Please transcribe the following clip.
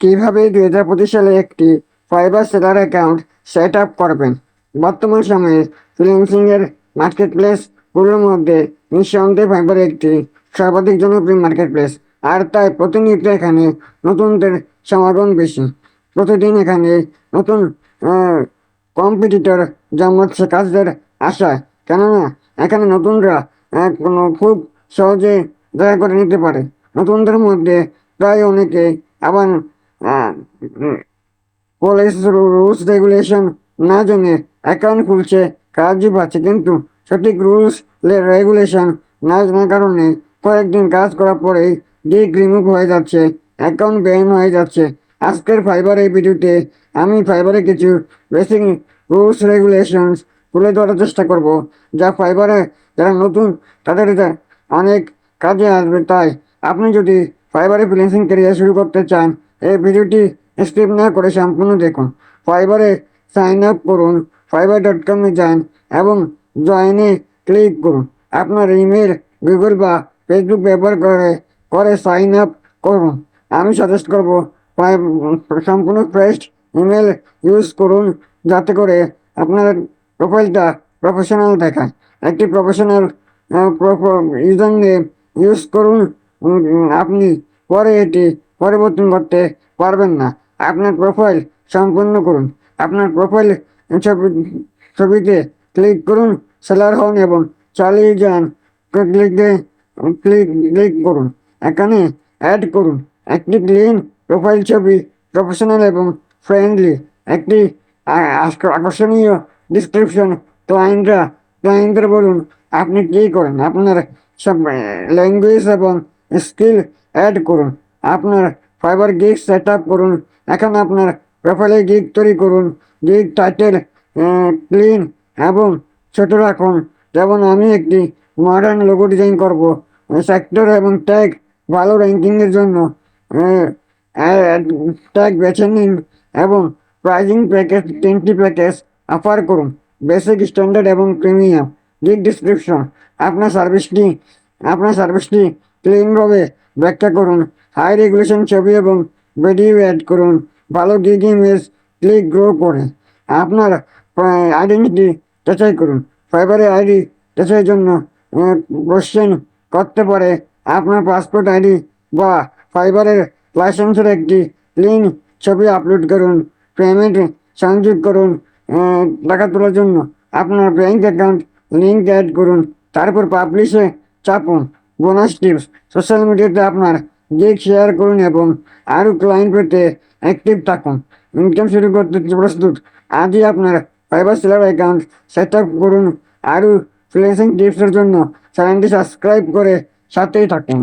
কীভাবে দুই হাজার পঁচিশ সালে একটি Fiverr seller account set up করবেন? বর্তমান সময়ে ফ্রিল্যান্সিং এর মার্কেট প্লেসগুলোর মধ্যে নিঃসন্দেহে ফাইবার একটি সর্বাধিক জনপ্রিয় মার্কেট প্লেস আর তাই প্রতিনিয়ত এখানে নতুনদের সমাগম বেশি। প্রতিদিন এখানে নতুন কম্পিটিটর জন্মাচ্ছে কাজদের আশায়। কেননা, এখানে নতুনরা কোনো খুব সহজে দয়া করে নিতে পারে। নতুনদের মধ্যে প্রায় অনেকে আবার পুলিশ রুলস রেগুলেশন না জেনে অ্যাকাউন্ট খুলছে, কাজই পাচ্ছে, কিন্তু সঠিক রুলস রেগুলেশন না জানার কারণে কয়েকদিন কাজ করার পরেই ডিগ রিমুভ হয়ে যাচ্ছে অ্যাকাউন্ট ব্যান হয়ে যাচ্ছে। আজকের ফাইবার এই ভিডিওতে আমি ফাইবারে কিছু বেসিক রুলস রেগুলেশনস তুলে ধরার চেষ্টা করব, যা ফাইবারে যারা নতুন তাদের অনেক কাজে আসবে। তাই আপনি যদি ফাইবারে ফ্রিল্যান্সিং ক্যারিয়ার শুরু করতে চান এই ভিডিওটি স্কিপ না করে সম্পূর্ণ দেখুন। ফাইবারে সাইন আপ করুন, ফাইবার ডট কমে যান এবং জয়েনে ক্লিক করুন। আপনার ইমেল, গুগল বা ফেসবুক ব্যবহার করে করে সাইন আপ করুন। আমি সাজেস্ট করব সম্পূর্ণ ফ্রেশ ইমেল ইউজ করুন, যাতে করে আপনার প্রোফাইলটা প্রফেশনাল দেখায়। একটি প্রফেশনাল ইউজার নেম ইউজ করুন। আপনি পরে এটি পরিবর্তন করতে পারবেন না। আপনার প্রোফাইল সম্পূর্ণ করুন। আপনার প্রোফাইল ছবি, ছবিতে ক্লিক করুন সেলার হন এবং চালিয়ে যান। ক্লিক ক্লিক ক্লিক করুন। এখানে অ্যাড করুন। একটি ক্লিন প্রোফাইল ছবি প্রফেশনাল এবং ফ্রেন্ডলি একটি আকর্ষণীয় ডিসক্রিপশন ক্লায়েন্টরা ক্লায়েন্টদের বলুন, আপনি কী করেন? আপনার সব ল্যাঙ্গুয়েজ এবং স্কিল অ্যাড করুন। আপনার ফাইবার গিগ সেট আপ করুন। এখন আপনার প্রোফাইলে গিগ তৈরি করুন। গিগ টাইটেল ক্লিন এবং ছোট রাখুন। যেমন আমি একটি মডার্ন লোগো ডিজাইন করব। সেক্টর এবং ট্যাগ ভালো র্যাঙ্কিংয়ের জন্য। ট্যাগ বেছে নিন এবং প্রাইজিং প্যাকেজ তিনটি প্যাকেজ অফার করুন। বেসিক স্ট্যান্ডার্ড এবং প্রিমিয়াম গিগ ডিসক্রিপশন আপনার সার্ভিসটি আপনার সার্ভিসটি ক্লিনভাবে ব্যাখ্যা করুন। হাই রেগুলেশন ছবি এবং ভিডিও অ্যাড করুন। ভালো গিগ ইমেজ ক্লিক গ্রো করে। আপনার আইডেন্টিটি যাচাই করুন। ফাইবারে আইডি যাচাইয়ের জন্য কোশ্চেন করতে পারে। আপনার পাসপোর্ট আইডি বা ফাইবারের লাইসেন্সের একটি লিঙ্ক ছবি আপলোড করুন। পেমেন্ট সংযোগ করুন টাকা তোলার জন্য। আপনার ব্যাঙ্ক অ্যাকাউন্ট লিঙ্ক অ্যাড করুন। তারপর পাবলিশে চাপুন। বোনাস টিপস সোশ্যাল মিডিয়াতে আপনার গিগ শেয়ার করুন এবং আরও ক্লায়েন্ট পেতে অ্যাক্টিভ থাকুন। ইনকাম শুরু করতে প্রস্তুত। আজই আপনার Fiverr seller account set up করুন আরও ফ্রিল্যান্সিং টিপসের জন্য চ্যানেলটি সাবস্ক্রাইব করে সাথেই থাকুন।